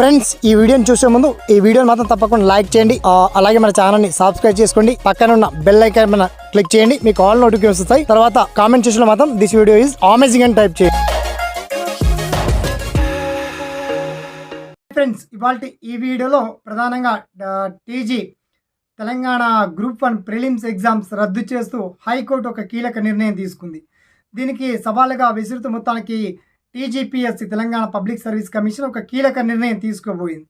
Friends ఈ వీడియోని చూసే ముందు ఈ వీడియోని మాత్రం తప్పకుండా లైక్ చేయండి. అలాగే మన ఛానల్ని సబ్స్క్రైబ్ చేసుకోండి. పక్కన ఉన్న బెల్ ఐకాన్ మన క్లిక్ చేయండి. మీకు ఆల్ నోటిఫికేషన్ వస్తాయి. తర్వాత కామెంట్ చేసిన మాత్రం దిస్ వీడియో ఈజ్ అమేజింగ్ అని టైప్ చేయండి. ఫ్రెండ్స్ ఇవాళ ఈ వీడియోలో ప్రధానంగా TG Telangana group one prelims exams రద్దు చేస్తూ హైకోర్టు ఒక కీలక నిర్ణయం తీసుకుంది. దీనికి సవాలుగా విస్తృత మొత్తానికి TGPSC Telangana public service commission ఒక కీలక నిర్ణయం తీసుకోబోయింది.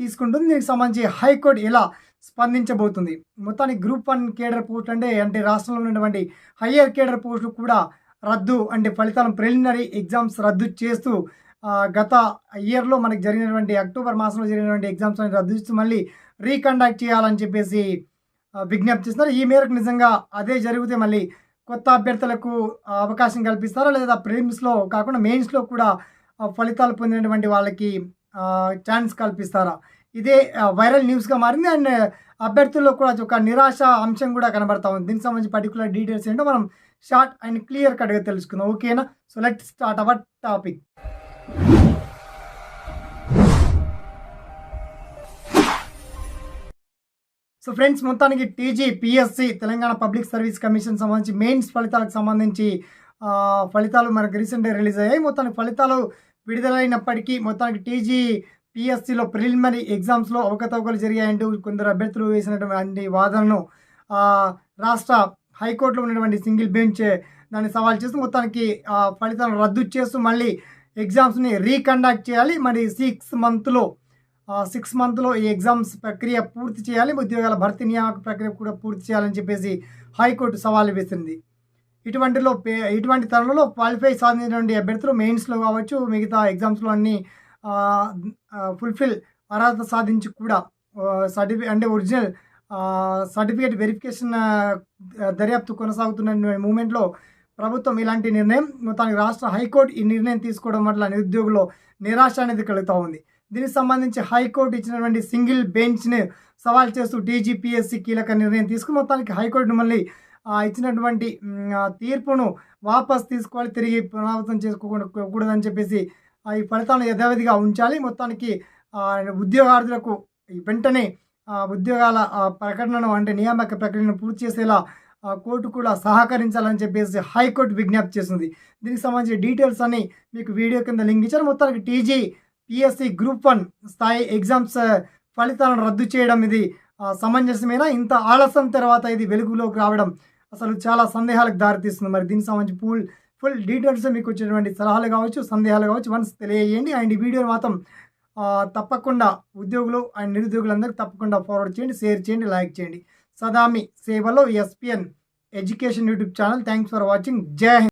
తీసుకుంటుంది. దీనికి సంబంధించి హైకోర్టు ఎలా స్పందించబోతుంది? మొత్తానికి గ్రూప్ వన్ కేడర్ పోస్ట్ అంటే అంటే రాష్ట్రంలో ఉన్నటువంటి హయ్యర్ కేడర్ పోస్టులు కూడా రద్దు అంటే ఫలితాలను ప్రిలిమినరీ ఎగ్జామ్స్ రద్దు చేస్తూ గత ఇయర్లో మనకి జరిగినటువంటి అక్టోబర్ మాసంలో జరిగినటువంటి ఎగ్జామ్స్ అని రద్దు చేస్తూ మళ్ళీ రీకండక్ట్ చేయాలని చెప్పేసి విజ్ఞప్తి చేస్తున్నారు. ఈ మేరకు నిజంగా అదే జరిగితే మళ్ళీ కొత్త అభ్యర్థులకు అవకాశం కల్పిస్తారా? లేదా ప్రీమ్స్లో కాకుండా మెయిన్స్లో కూడా ఫలితాలు పొందినటువంటి వాళ్ళకి ఛాన్స్ కల్పిస్తారా? ఇదే వైరల్ న్యూస్గా మారింది. అండ్ అభ్యర్థుల్లో కూడా ఒక నిరాశ అంశం కూడా కనబడతా ఉంది. దీనికి సంబంధించి పర్టికులర్ డీటెయిల్స్ ఏంటో మనం షార్ట్ అండ్ క్లియర్ కట్గా తెలుసుకుందాం. ఓకేనా? So let start our topic. So friends మొత్తానికి TG PSC Telangana public service commission సంబంధించి మెయిన్స్ ఫలితాలకు సంబంధించి ఫలితాలు మనకు రీసెంట్గా రిలీజ్ అయ్యాయి. మొత్తానికి ఫలితాలు విడుదలైనప్పటికీ మొత్తానికి టీజీ పిఎస్సిలో ప్రిలిమినరీ ఎగ్జామ్స్లో అవకతవకలు జరిగాయంటూ కొందరు అభ్యర్థులు వేసినటువంటి వాదనను రాష్ట్ర హైకోర్టులో ఉన్నటువంటి సింగిల్ బెంచ్ దాన్ని సవాల్ చేస్తూ మొత్తానికి ఫలితాలను రద్దు చేస్తూ మళ్ళీ ఎగ్జామ్స్ని రీకండక్ట్ చేయాలి. మరి సిక్స్ మంత్లో సిక్స్ మంత్లో ఈ ఎగ్జామ్స్ ప్రక్రియ పూర్తి చేయాలి ఉద్యోగాల భర్తీ నియామక ప్రక్రియ కూడా పూర్తి చేయాలని చెప్పేసి హైకోర్టు సవాలు వేసింది. ఇటువంటిలో పే ఇటువంటి తరుణంలో క్వాలిఫై సాధించినటువంటి అభ్యర్థులు మెయిన్స్లో కావచ్చు మిగతా ఎగ్జామ్స్లో అన్ని ఫుల్ఫిల్ అర్హత సాధించి కూడా సర్టిఫికేట్ అంటే ఒరిజినల్ సర్టిఫికేట్ వెరిఫికేషన్ దర్యాప్తు కొనసాగుతున్న మూమెంట్లో ప్రభుత్వం ఇలాంటి నిర్ణయం మొత్తానికి రాష్ట్ర హైకోర్టు ఈ నిర్ణయం తీసుకోవడం వల్ల నిరుద్యోగులు నిరాశ అనేది కలుగుతూ ఉంది. దీనికి సంబంధించి హైకోర్టు ఇచ్చినటువంటి సింగిల్ బెంచ్ని సవాల్ చేస్తూ డీజీపీఎస్సీ కీలక నిర్ణయం తీసుకుని మొత్తానికి హైకోర్టు మళ్ళీ ఇచ్చినటువంటి తీర్పును వాపస్ తీసుకోవాలి తిరిగి పునరావృతం చేసుకోకూడదని చెప్పేసి ఈ ఫలితాలను యథావిధిగా ఉంచాలి. మొత్తానికి ఉద్యోగార్థులకు వెంటనే ఉద్యోగాల ప్రకటనను అంటే నియామక ప్రకటనను పూర్తి చేసేలా కోర్టు కూడా సహకరించాలని చెప్పేసి హైకోర్టు విజ్ఞప్తి చేస్తుంది దీనికి సంబంధించిన డీటెయిల్స్ అని మీకు వీడియో కింద లింక్ ఇచ్చారు మొత్తానికి టీజీ పిఎస్సి గ్రూప్ వన్ స్థాయి ఎగ్జామ్స్ uh, ఫలితాలను రద్దు చేయడం ఇది సమంజసమైన సమంజసమేనా? ఇంత ఆలస్యం తర్వాత ఇది వెలుగులోకి రావడం అసలు చాలా సందేహాలకు దారితీస్తుంది. మరి దీనికి సంబంధించి ఫుల్ ఫుల్ డీటెయిల్స్ మీకు వచ్చినటువంటి సలహాలు కావచ్చు సందేహాలు కావచ్చు వన్స్ తెలియజేయండి. అండ్ ఈ వీడియోని మాత్రం uh, తప్పకుండా ఉద్యోగులు అండ్ నిరుద్యోగులందరికీ తప్పకుండా ఫార్వర్డ్ చేయండి షేర్ చేయండి లైక్ చేయండి. సదామి సేవలో SPN education YouTube channel thanks for watching జై హింద్.